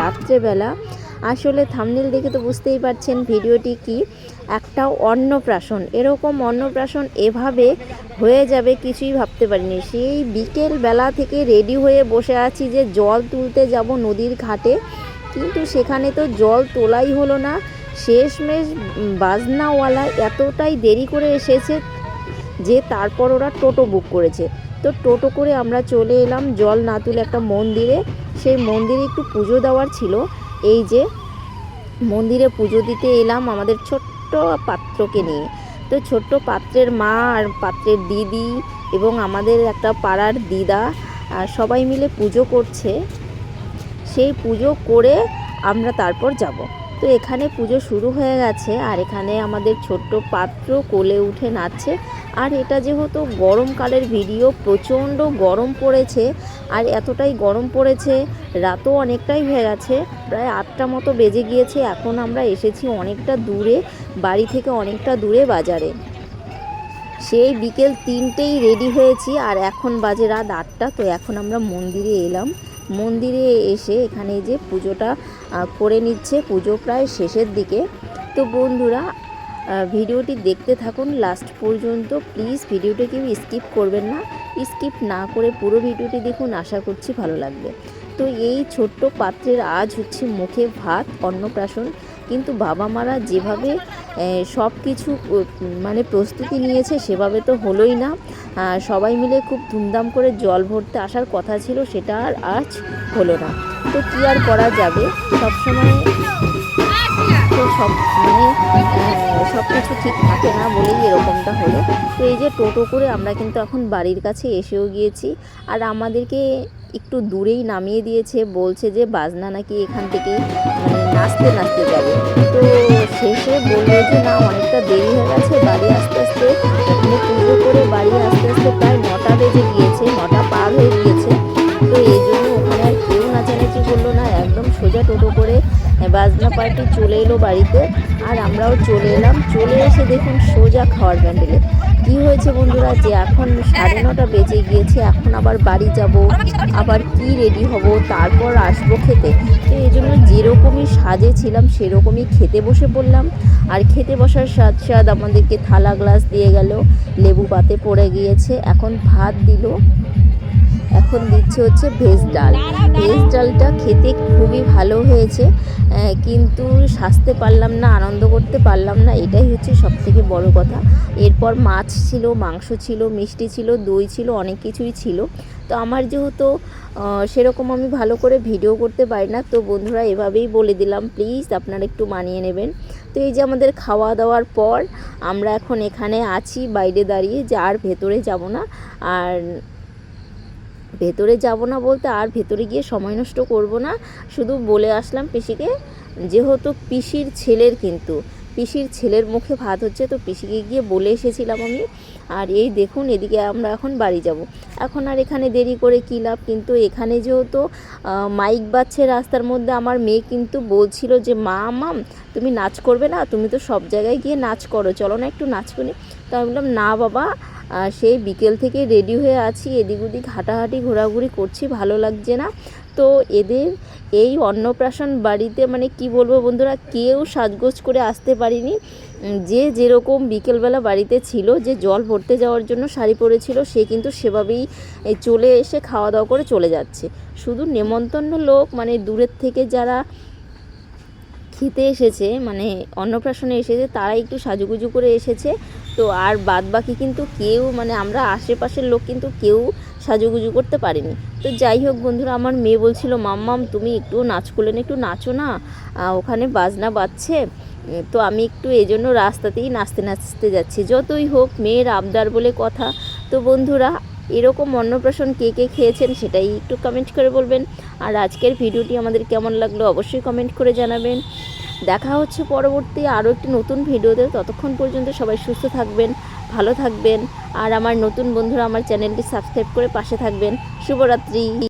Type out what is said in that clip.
রাত্রেবেলা। আসলে থামনেল দেখে তো বুঝতেই পারছেন ভিডিওটি কি। একটা অন্নপ্রাশন। এরকম অন্নপ্রাশন এভাবে হয়ে যাবে কিছুই ভাবতে পারিনি। সেই বিকেল বেলা থেকে রেডি হয়ে বসে আছি যে জল তুলতে যাব নদীর ঘাটে। কিন্তু সেখানে তো জল তোলাই হলো না। শেষমেশ বাজনাওয়ালা এতটাই দেরি করে এসেছে যে তারপর ওরা টোটো বুক করেছে। তো টোটো করে আমরা চলে এলাম জল না তুলে একটা মন্দিরে। সেই মন্দিরে একটু পুজো দেওয়ার ছিল। এই যে মন্দিরে পুজো দিতে এলাম আমাদের ছোট্ট পাত্রকে নিয়ে। তো ছোট্ট পাত্রের মা আর পাত্রের দিদি এবং আমাদের একটা পাড়ার দিদা সবাই মিলে পুজো করছে। সেই পুজো করে আমরা তারপর যাব। তো এখানে পুজো শুরু হয়ে গেছে আর এখানে আমাদের ছোট্ট পাত্র কোলে উঠে নাচছে। আর এটা যেহেতু গরমকালের ভিডিও, প্রচণ্ড গরম পড়েছে আর এতটাই গরম পড়েছে, রাতও অনেকটাই হয়ে গেছে, প্রায় আটটা মতো বেজে গিয়েছে, এখন আমরা এসেছি অনেকটা দূরে, বাড়ি থেকে অনেকটা দূরে বাজারে। সেই বিকেল তিনটেই রেডি হয়েছি আর এখন বাজে রাত আটটা, তো এখন আমরা মন্দিরে এলাম। মন্দিরে এসে এখানে যে পুজোটা করে নিচ্ছে, পুজো প্রায় শেষের দিকে। তো বন্ধুরা ভিডিওটি দেখতে থাকুন লাস্ট পর্যন্ত। প্লিজ ভিডিওটি কেউ স্কিপ করবেন না। স্কিপ না করে পুরো ভিডিওটি দেখুন, আশা করছি ভালো লাগবে। তো এই ছোট্ট পাত্রের আজ হচ্ছে মুখে ভাত, অন্নপ্রাশন। কিন্তু বাবা মারা যেভাবে সব কিছু মানে প্রস্তুতি নিয়েছে সেভাবে তো হলোই না। সবাই মিলে খুব ধুমধাম করে জল ভরতে আসার কথা ছিল, সেটা আর আজ হলো না। তো কী আর করা যাবে? সবসময় তো সব মানে সব কিছু ঠিক থাকে না বলেই এরকমটা হলো। তো এই যে টোটো করে আমরা কিন্তু এখন বাড়ির কাছে এসেও গিয়েছি। আর আমাদেরকে একটু দূরেই নামিয়ে দিয়েছে, বলছে যে বাজনা নাকি এখান থেকে মানে নাচতে নাচতে যাবে। তো শেষে বলল যে না, অনেকটা দেরি হয়ে গেছে, বাড়ি আস্তে আস্তে ওখানে পুজো করে বাড়ি আস্তে আস্তে প্রায় নটা বেজে গিয়েছে, নটা পার হয়ে গিয়েছে। বাজনা পার্টি চলে এলো বাড়িতে, আর আমরাও চলে এলাম। চলে এসে দেখুন সোজা খাওয়ার প্যান্ডেলে। কি হয়েছে বন্ধুরা? যে এখন সাড়ে নটা বেজে গিয়েছে, এখন আবার বাড়ি যাব, আবার কি রেডি হব, তারপর আসব খেতে। তো এই জন্য যেরকমই সাজে ছিলাম, সেরকমই খেতে বসে পড়লাম। আর খেতে বসার স্বাদ স্বাদ আমাদেরকে থালা গ্লাস দিয়ে গেল, লেবু পাতে পড়ে গিয়েছে। এখন ভাত দিল। এখন দিচ্ছে হচ্ছে ভেজ ডাল। ভেজ ডালটা খেতে খুবই ভালো হয়েছে কিন্তু সাজতে পারলাম না, আনন্দ করতে পারলাম না, এটাই হচ্ছে সব থেকে বড় কথা। এরপর মাছ ছিল, মাংস ছিল, মিষ্টি ছিল, দই ছিল, অনেক কিছুই ছিল। তো আমার যেহেতু সেরকম আমি ভালো করে ভিডিও করতে পারি না, তো বন্ধুরা এভাবেই বলে দিলাম, প্লিজ আপনারা একটু মানিয়ে নেবেন। তো এই যে আমাদের খাওয়া দাওয়ার পর আমরা এখন এখানে আছি, বাইরে দাঁড়িয়ে যে আর ভেতরে যাব না। আর ভেতরে যাব না বলতে আর ভেতরে গিয়ে সময় নষ্ট করব না। শুধু বলে আসলাম পিসিকে, যেহেতু পিসির ছেলের কিন্তু, পিসির ছেলের মুখে ভাত হচ্ছে, তো পিসিকে গিয়ে বলে এসেছিলাম আমি আর এই দেখুন, এদিকে আমরা এখন বাড়ি যাব। এখন আর এখানে দেরি করে কী লাভ? কিন্তু এখানে যেহেতু মাইক বাজছে রাস্তার মধ্যে, আমার মেয়ে কিন্তু বলছিল যে, মা মাম তুমি নাচ করবে না? তুমি তো সব জায়গায় গিয়ে নাচ করো। চলো না একটু নাচ করি। তো আমি বললাম, না বাবা সেই বিকেল থেকে রেডি হয়ে আছি। এদিক ওদিক হাঁটাহাঁটি, ঘোরাঘুরি করছি, ভালো লাগছে না। তো এদের এই অন্নপ্রাশন বাড়িতে মানে কি বলব বন্ধুরা, কেউ সাজগোজ করে আসতে পারিনি। যে যেরকম বিকেলবেলা বাড়িতে ছিল, যে জল ভরতে যাওয়ার জন্য শাড়ি পরেছিল, সে কিন্তু সেভাবেই চলে এসে খাওয়া দাওয়া করে চলে যাচ্ছে। শুধু নেমন্তন্ন লোক মানে দূরের থেকে যারা খেতে এসেছে মানে অন্নপ্রাশনে এসেছে তারা একটু সাজুগুজু করে এসেছে। তো আর বাদ বাকি কিন্তু কেউ মানে আমরা আশেপাশের লোক কিন্তু কেউ সাজুগুজু করতে পারিনি। তো যাই হোক বন্ধুরা, আমার মেয়ে বলছিল, মাম্মাম, তুমি একটু নাচ করলেন একটু নাচো না। ওখানে বাজনা বাজছে। তো আমি একটু এই জন্য রাস্তাতেই নাচতে নাচতে যাচ্ছি। যতই হোক মেয়ের আবদার বলে কথা, তো বন্ধুরা, এরকম অন্নপ্রাশন কে কে খেয়েছেন সেটাই একটু কমেন্ট করে বলবেন। আর আজকের ভিডিওটি আমাদের কেমন লাগল অবশ্যই কমেন্ট করে জানাবেন। দেখা হচ্ছে পরবর্তী আরও একটি নতুন ভিডিওতে। ততক্ষণ পর্যন্ত সবাই সুস্থ থাকবেন, ভালো থাকবেন। আর আমার নতুন বন্ধুরা আমার চ্যানেলটি সাবস্ক্রাইব করে পাশে থাকবেন। শুভরাত্রি।